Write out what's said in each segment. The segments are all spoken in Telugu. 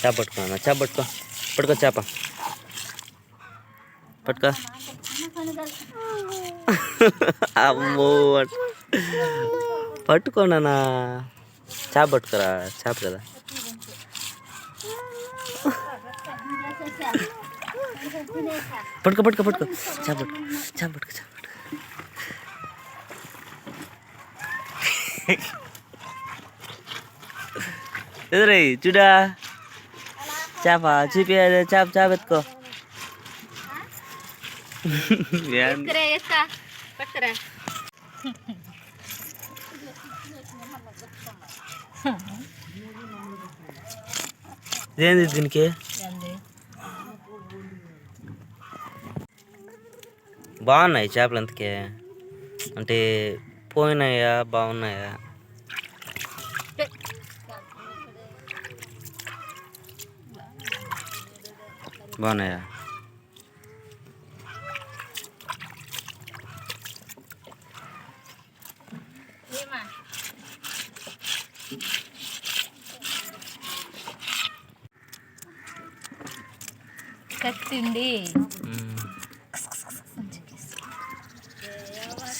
చేప పట్టుకో అన్న చేప పట్టుకో. పట్టుకో చేప. పట్టుకో. అమ్మో పట్టుకోనా చేప పట్టుకోరా చేప కదా. పట్టుకో పట్టుకో పట్టుకో చేప పట్టుకో చేప పట్టుకో చేప పట్టుకో ఎదురై చూడా చేప చూపి అదే చేప చేప ఎత్తుకో ఏం- పట్టుకురా ఇదేంది దీనికి బాగున్నాయి చేపలు ఎంతకే అంటే పోయినాయా బాగున్నాయా? బాగున్నాయా?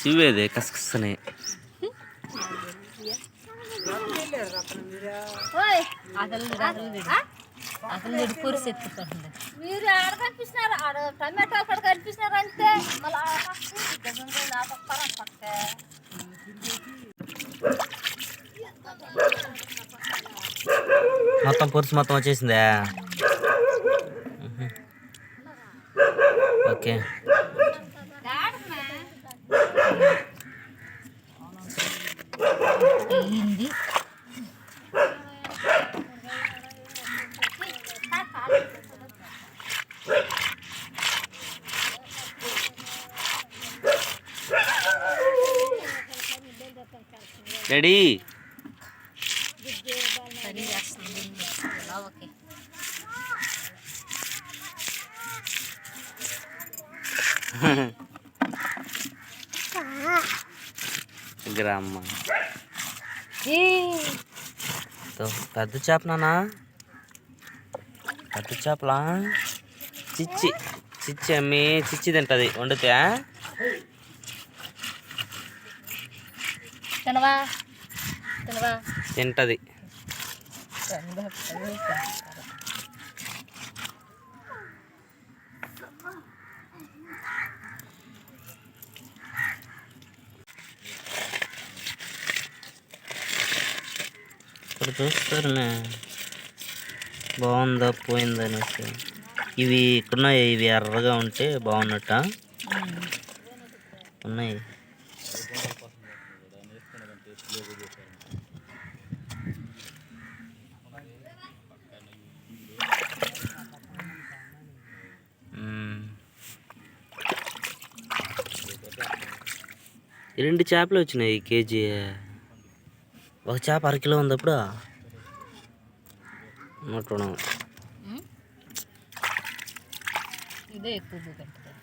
సివేదే కసకసనే. అసలు ఎత్తుకుంటుంది మీరు ఆడ కనిపిస్తున్నారు? ఆడ టమాటో అక్కడ కనిపిస్తున్నారు అంతే మళ్ళీ ఆ పక్క ఈ గజంలో నా పక్క ఆ పక్క మొత్తం పురుసు మొత్తం వచ్చేసిందా మ్మ్. ఓకే అయ్యింది రెడీ పని చేస్తుంది ఓకే. గ్రామ్మ పెద్ద చేప నానా పెద్ద చేపలా? చిచ్చి. చిచ్చి అమ్మి చిచ్చి తింటది. వండితే తినవా? తినవా? తింటది. ఇక్కడ చూస్తారునే బాగుందా పోయిందా అనేసి ఇవి ఇక్కడున్నాయి ఇవి ఎర్రగా ఉంటే బాగున్నట్ట? ఉన్నాయి. రెండు చేపలు వచ్చినాయి కేజీ ఒక చేప అరకిలో ఉంది అప్పుడు. ఇదే ఎక్కువ. ఈరోజు నేను దాంతాను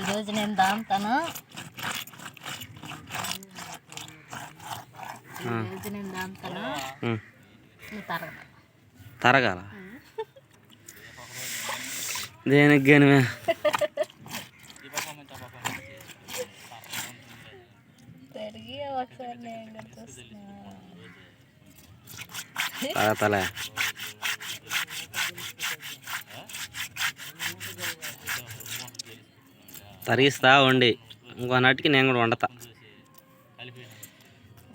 ఈరోజు నేను దాంతాను మ్మ్. నువ్వు తరగదు తరగాల? దేనికి కానీ తిరిగి ఒకసారి నేను గుర్తొస్తున్నా. తలతలే తరిగిస్తా వండి ఇంకో నాటికి నేను కూడా వండతా.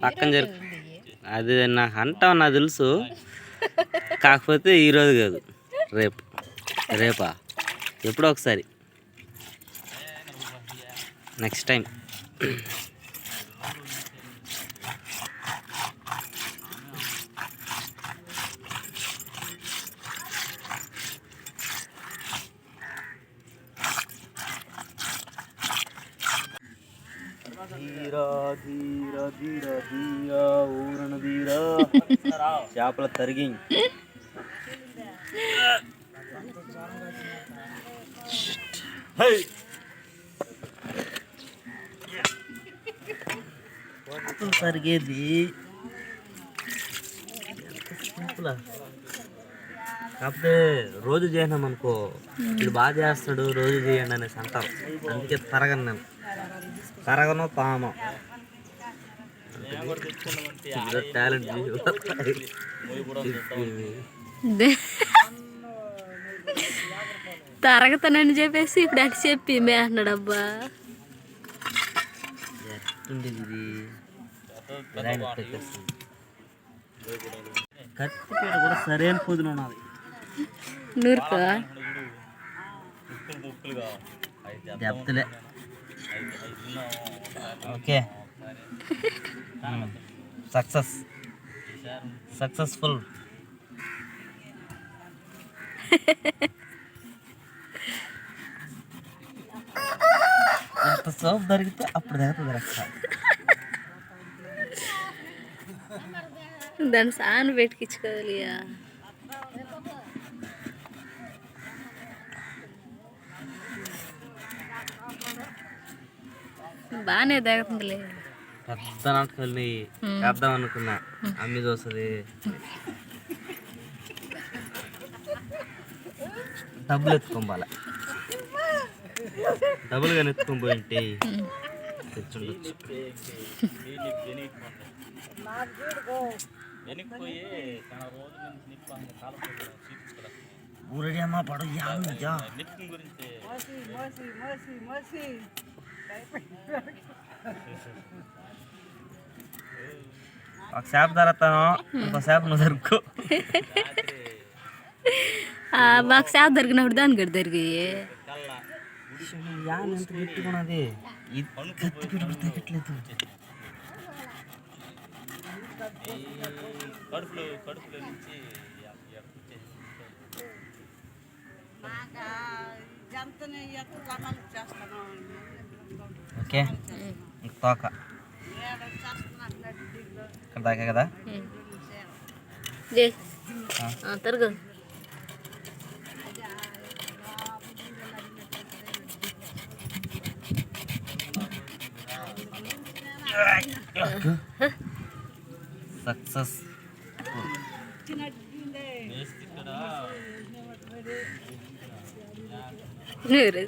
పక్కన జరు అది నాకు అంటావు నాకు తెలుసు. కాకపోతే ఈరోజు కాదు. రేపు. రేపా? ఎప్పుడో ఒకసారి. నెక్స్ట్ టైం చేపల తరిగి తరిగేది. సింపుల్. కాకపోతే రోజు చేయను అనుకో ఇది బాగా చేస్తాడు రోజు చేయండి అనేసి అంటారు అందుకే తరగను నేను. తరగను తాను టాలెంట్ తరగతానని చెప్పేసి ఇప్పుడు అటు చెప్పి మే అన్నాడు అబ్బా ఎట్టుండేది ఇది ఇలాంటి పెట్టేస్తుంది. కత్తిపీట కూడా సరైన పొదులు ఉన్నది నూరుకో? దెబ్బతలే ఓకే. సక్సెస్. సక్సెస్ఫుల్. ఎంత సోప్ దొరికితే అప్పుడు దగ్గర రక్ష దాన్ని సాను పెట్టుకించుకోవాలి బాగానే తగ్గుతుందిలే పెద్ద నాటకాలని వేద్దాం అనుకున్నా అమ్మి చూస్తుంది డబ్బులు ఎత్తుకోవాలి డబ్బులు కానీ ఎత్తుకొని పోయింటే తెచ్చుండొచ్చు. ఊరడి అమ్మ పడు యా మసి మసి మసి మసి. ఒక చేప ధరతాను ఇంకో చేప నువ్వు దొరుకు ఆ, మాకు సేవ దొరికినప్పుడు దాని గడి దొరికాయి యాన్ ఎంత గట్టిగున్నది ఇది కత్తి పీట కూడా తగ్గట్లేదు జంతని ఎత్తు లగాలు చేస్తాను ఓకే ఇంక తోక ఇక్కడ దాకా కదా? సక్సెస్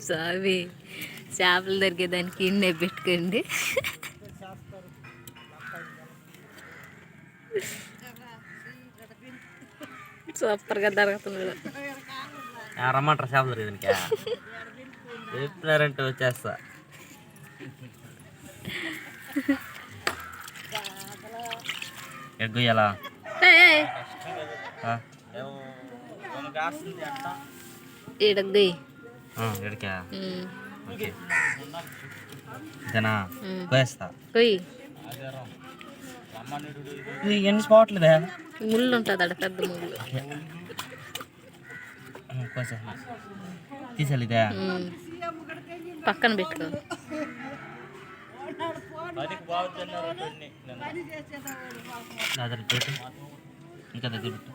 స్వామి. చేపలు దొరికేదానికి ఇన్నే పెట్టుకోండి. సూపర్గా దొరుకుతున్నాడు రమ్మంటారు చేపలు దొరికిందికా చెప్పినారంటే వచ్చేస్తా. ఎగ్గు ఎలా? ఈడగ్ది ఎడికా ఓకే. ఇదేనా కొయ్యి ఎన్ని స్పాట్లుదే ముళ్ళు ఉంటుంది అక్కడ పెద్ద ముళ్ళు. ఉమ్. పక్కన పెట్టుకో. ఇంకా దగ్గర పెట్టు.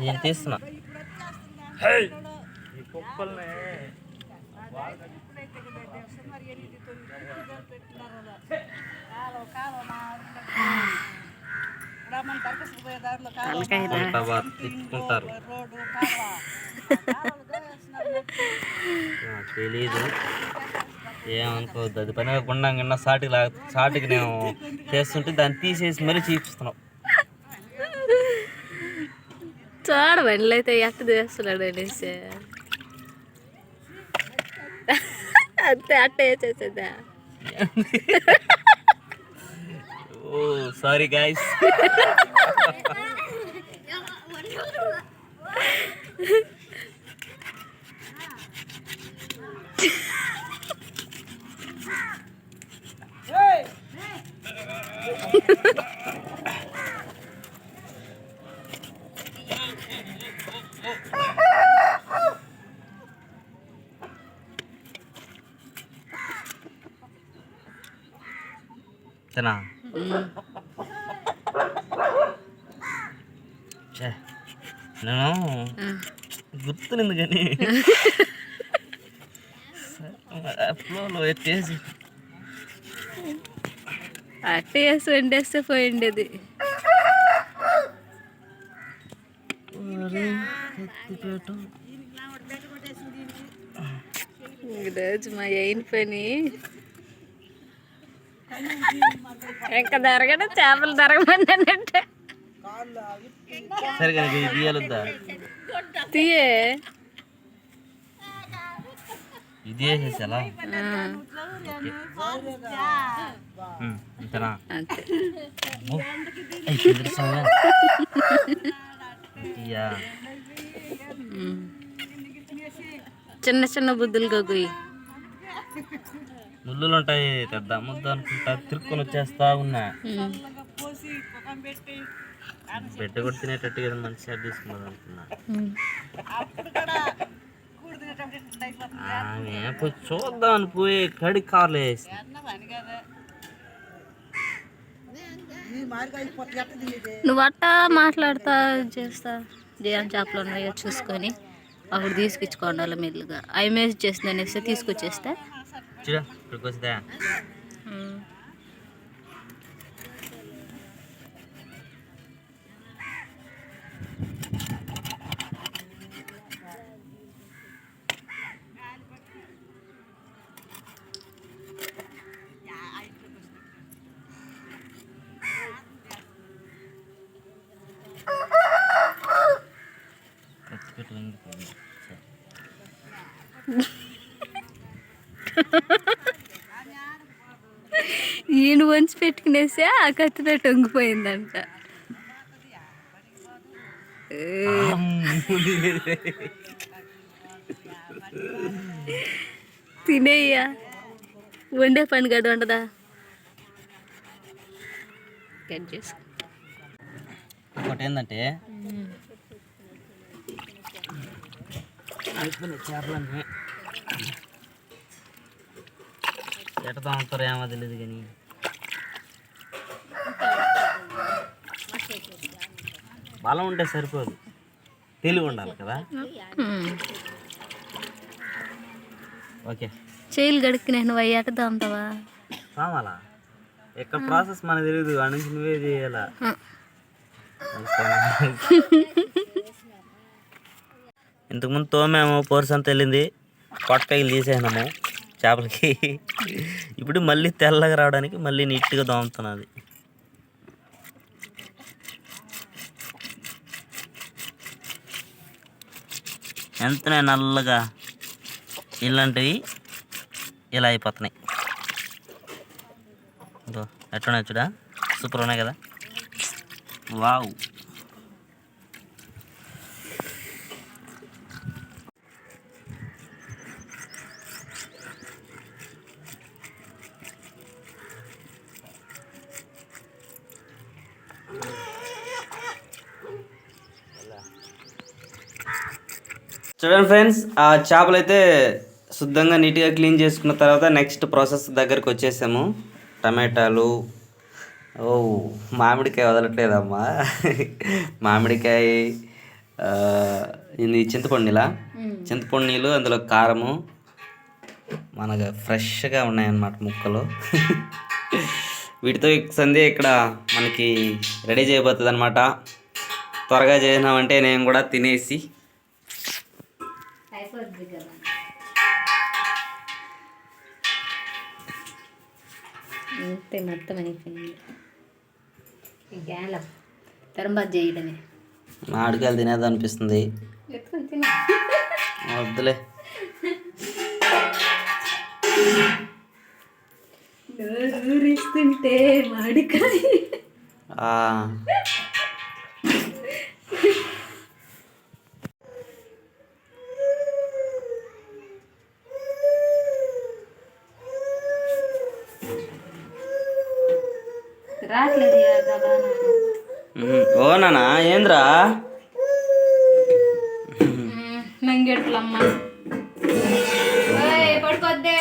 నేను తీస్తున్నా. తిట్టుకుంటారు తెలీదు. ఏమనుకోవద్దు అది పని గుండా గిన్న సాటికి లా సాటికి నేను చేస్తుంటే దాన్ని తీసేసి మరీ చూపిస్తున్నావు. చూడ బండ్లు అయితే ఎట్ట చేస్తున్నాడు అనేసి. అంతే అట్ట వేసేసేదా ఓ సారీ గాయస్ ఫ్లోలో ఎత్తేసి అట్టే వేసి వండేస్తే పోయిండేది. ఈరోజు మా అయిన పని? ఇంకా జరగడం చేపలు తీయాలొద్దా తీయే. ఇది వేసేసేలా అంతేనా. చిన్న చిన్న బుద్ధులు గొగ్గుయి ముళ్ళులు ఉంటాయి పెద్ద ముద్ద అనుకుంటా తిరుక్కొని వచ్చేస్తా ఉన్నా. పోసి కుక్కం పెట్టి బిడ్డ కూడా తినేటట్టు కదా మంచి షాట్ తీసుకున్నది అనుకున్నా. ఆమె పోయి చూద్దాం అని పోయి కడి కార్లు వేసి. నువ్వు అట్టా మాట్లాడతా చేస్తా. జియాన్ చేపలు ఉన్నాయో చూసుకొని అప్పుడు తీసుకొచ్చుకోండి అలా మెల్లుగా. అవి మేస్ చేసింది అనేసి తీసుకొచ్చేస్తే. చూడ ఇక్కడికి పెట్టుకునేసి ఆ కత్తి పెట్టి వంగిపోయిందంట ఏ, తినేయ్యా. వండే పని గడు ఉండదా? కట్ చేసుకో ఇంకోటి ఏంటంటే చేపలన్నీ ఎట్ట తాగుతారో ఏమో తెలియదు కానీ బలం ఉంటే సరిపోదు. తెలివి ఉండాలి కదా. ఓకే. చేయిలు గడుక్కునే నువ్వు అయ్యాట దాంతవా? కావాలా? ఎక్కడ ప్రాసెస్ మనకు తెలియదు ఆ నుంచి నువ్వే చేయాలా? ఇంతకుముందు తోమేమో పోర్స్ అంతా వెళ్ళింది పొట్టకాయలు తీసేసినాము చేపలకి. ఇప్పుడు మళ్ళీ తెల్లగా రావడానికి మళ్ళీ నీట్గా దోముతున్నది ఎంతనే నల్లగా ఇలాంటివి ఇలా అయిపోతున్నాయి. ఎట్లా ఎట్లున్నాయి చూడా సూపర్ ఉన్నాయి కదా. వావ్. చూడండి ఫ్రెండ్స్ ఆ చేపలు అయితే శుద్ధంగా నీట్గా క్లీన్ చేసుకున్న తర్వాత నెక్స్ట్ ప్రాసెస్ దగ్గరికి వచ్చేసాము. టమాటాలు. ఓ మామిడికాయ వదలట్లేదమ్మా. మామిడికాయ ఇది చింతపండు నీళ్ళ చింతపండు నీళ్ళు అందులో కారము. మనకు ఫ్రెష్గా ఉన్నాయన్నమాట ముక్కలు. వీటితో సందే ఇక్కడ మనకి రెడీ చేయబోతుంది అనమాట త్వరగా చేసినామంటే నేను కూడా తినేసి అంతే మొత్తం అయిపోయింది. గ్యాలం తరంబాద్ చేయడమే మామిడికాయలు తినేది అనిపిస్తుంది. వద్దులే. ఊరిస్తుంటే మాడికాయ. ఓ నాన్న ఏంద్రా? నంగెట్లమ్మ పడుకోద్దే.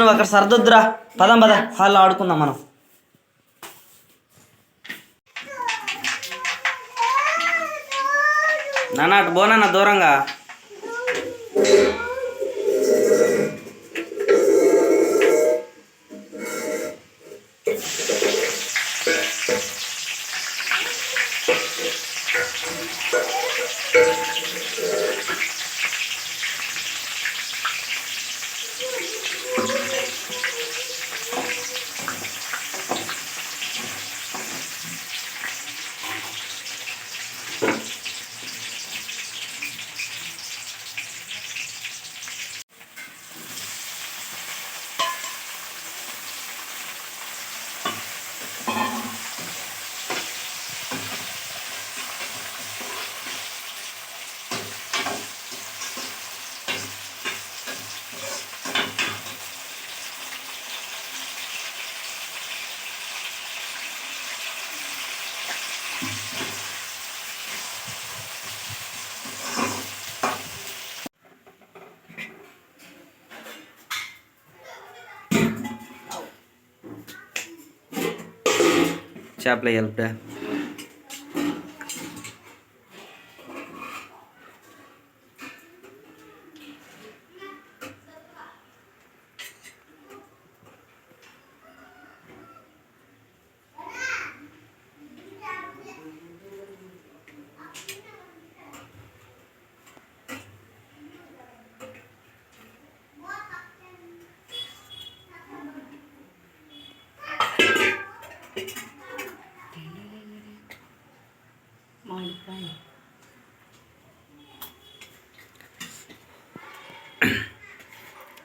నువ్వు అక్కడ సర్దొద్దురా. పదం పద. హాల్లో ఆడుకుందాం మనం. నాన్న అటు పోనన్న దూరంగా. చేపలు వేయాలి ఇప్పుడే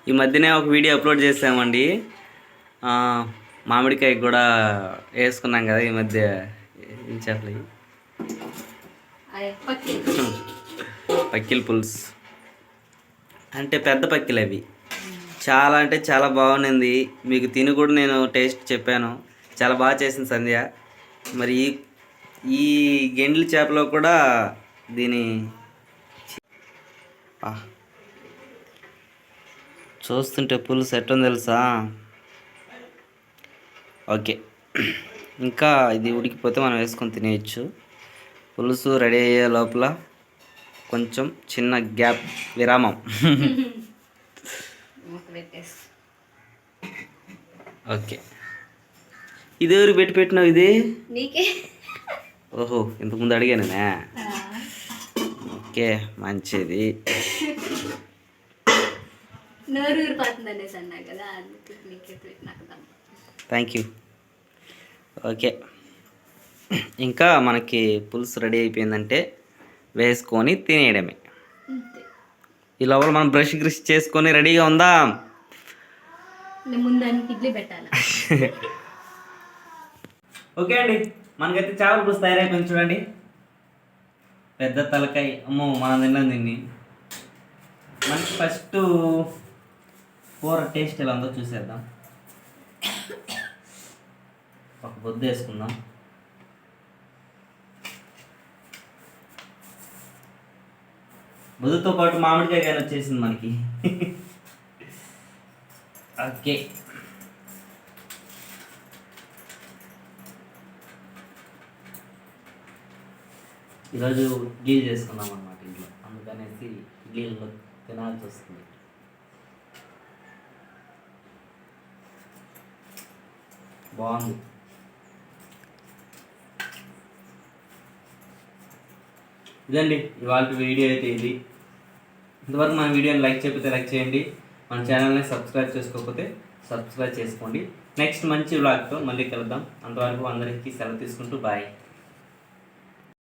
ఈ మధ్యనే ఒక వీడియో అప్లోడ్ చేసామండి. మామిడికాయ కూడా వేసుకున్నాం కదా ఈ మధ్య. ఏం చేపలు? పక్కిల పులుసు. అంటే పెద్ద పక్కిలు అవి. చాలా అంటే చాలా బాగుంది మీకు తిని కూడా నేను టేస్ట్ చెప్పాను. చాలా బాగా చేసింది సంధ్య. మరి ఈ ఈ గెండ్లి చేపలో కూడా దీని ఆ. చూస్తుంటే పులుసు ఎట్టని తెలుసా? ఓకే. ఇంకా ఇది ఉడికిపోతే మనం వేసుకొని తినేయచ్చు. పులుసు రెడీ అయ్యే లోపల కొంచెం చిన్న గ్యాప్ విరామం. ఓకే. ఇది ఎవరు పెట్టి పెట్టినావు ఇది? ఓహో ఇంతకుముందు అడిగానే ఓకే మంచిది. నోరు ఊరిపోతుంది అనేసి అన్నా కదా అందుకే నీకే నాకు థ్యాంక్ యూ ఓకే ఇంకా మనకి పులుసు రెడీ అయిపోయిందంటే వేసుకొని తినేయడమే. ఈ లోపల మనం బ్రష్ గ్రిష్ చేసుకొని రెడీగా ఉందాం. ఇడ్లీ పెట్టాలా? ఓకే అండి. మనకైతే చేపల పులుసు తయారైపోయింది చూడండి. పెద్ద తలకాయ. అమ్మో మనం తిన్నాం దీన్ని. మనకి ఫస్ట్ కూర టేస్ట్ ఎలా ఉందో చూసేద్దాం. ఒక బొద్దు వేసుకుందాం. బుద్ధతో పాటు మామిడికాయ కానీ వచ్చేసింది మనకి. ఓకే. ఈరోజు ఇడ్లీ చేసుకున్నాం అనమాట ఇంట్లో. అందుకనేసి ఇడ్లీలో తినాల్సి వస్తుంది. బాగుంది. ఇదండి ఇవాళ వీడియో అయితే ఇది. ఇంతవరకు మన వీడియోని లైక్ చెప్పితే లైక్ చేయండి. మన ఛానల్ని సబ్స్క్రైబ్ చేసుకోకపోతే సబ్స్క్రైబ్ చేసుకోండి. నెక్స్ట్ మంచి వ్లాగ్తో మళ్ళీ కలుద్దాం. అంతవరకు అందరికీ సెలవు తీసుకుంటూ బాయ్.